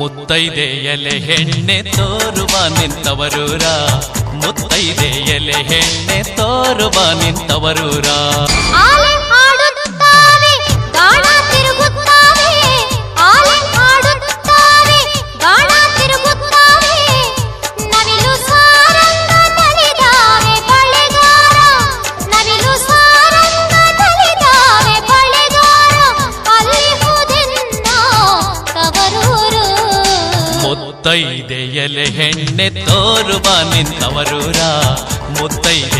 ಮುತ್ತೈದೆ ಎಲೆ ಹೆಣ್ಣೆ ತೋರುವ ನಿಂತವರೂರ ಮುತ್ತೈದೆ ಎಲೆ ಹೆಣ್ಣೆ ತೋರುವ ನಿಂತವರೂರ ಮುತ್ತೈದೆ ಎಲೆ ಹೆಣ್ಣೆ ತೋರುವ ನಿಂತವರೂರ ಮುತ್ತೈದೆ